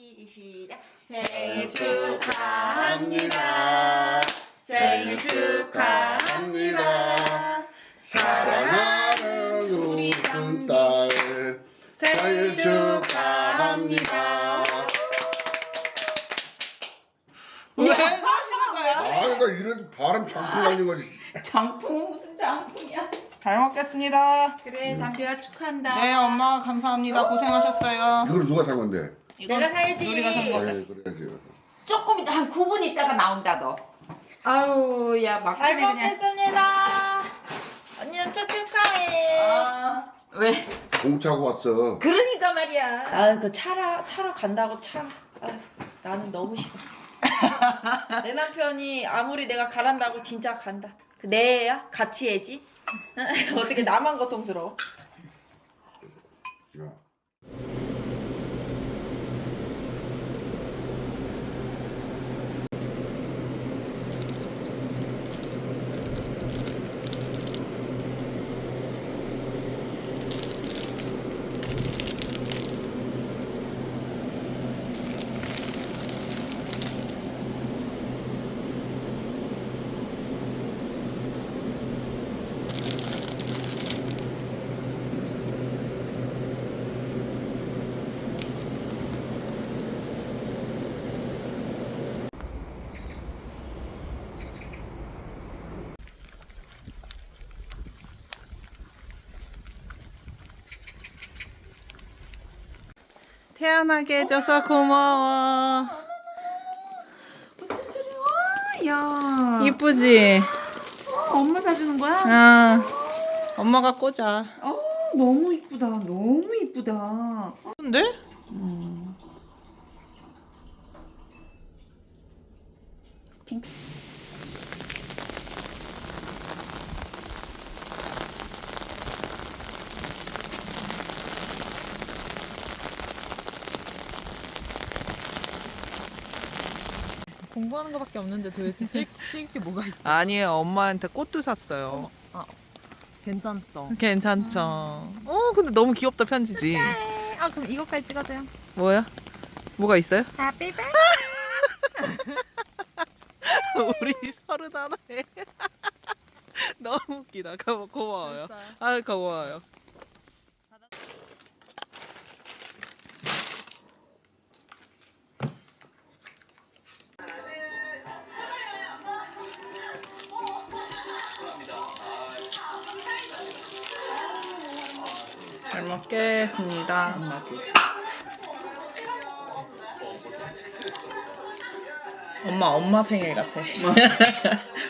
시, 시작. 생일 축하합니다. 생일 축하합니다. 사랑하는 우리 큰딸 생일 축하합니다. 왜 하시는 거야? 아, 나 이래도 바람 장풍 날린 거지. 장풍은 무슨 장풍이야? 잘 먹겠습니다. 그래, 담비가 축하한다. 네, 엄마 감사합니다. 고생하셨어요. 이걸 누가 산 건데? 내가 사야지. 누리가 산 거. 네, 그래야지. 조금 이따 한 9분 있다가 나온다 너. 아우 야 잘 막판에 그냥. 먹겠습니다. 언니 엄청 축하해. 아, 왜? 공차고 왔어. 그러니까 말이야. 아, 그 차라 차로 간다고 차. 아, 나는 너무 싫어. 내 남편이 아무리 내가 가란다고 진짜 간다. 그 내야 같이 해지. 어떻게 나만 고통스러워? 야. 태어나게 해줘서 고마워. 저리 와? 야. 이쁘지? 어, 엄마 사주는 거야? 아, 엄마가 꽂아. 어, 너무 이쁘다. 너무 이쁘다. 근데? 공부하는 거밖에 없는데 도대체 찍, 찍을 게 뭐가 있어? 아니에요. 엄마한테 꽃도 샀어요. 괜찮죠? 괜찮죠. 어, 근데 너무 귀엽다 편지지. 아 그럼 이것까지 찍어줘요. 뭐야? 뭐가 있어요? Happy birthday. 우리 서른 하나에 너무 웃기다. 고- 고마워요. 아 고마워요. 잘 먹겠습니다. 엄마 엄마 생일 같아.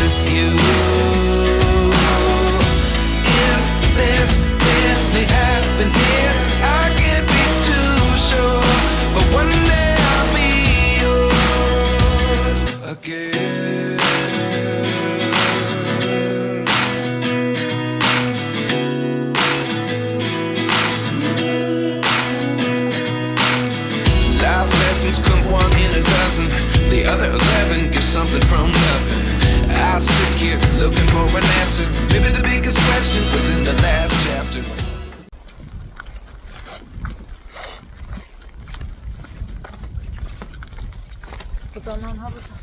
is this really happening? I can't be too sure, but one day I'll be yours again. Life lessons come one in a dozen. The other eleven get something from nothing. I sit here looking for an answer. Maybe the biggest question was in the last chapter. 부단한 하루다.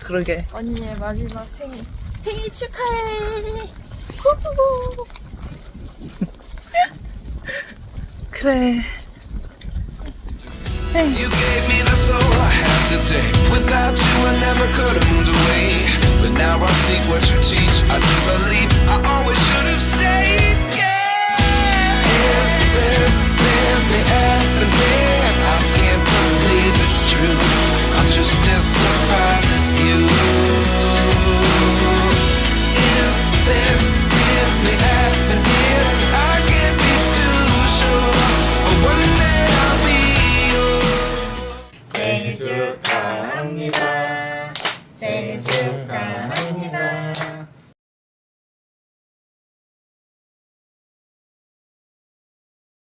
그러게. 언니의 마지막 생일. 생일 축하해. 후후후. 그래. You gave me the soul I have today. Without you, I never could have moved away. what you teach. I do believe I always should have stayed. Yeah. Is this really happening? I can't believe it's true. I'm just as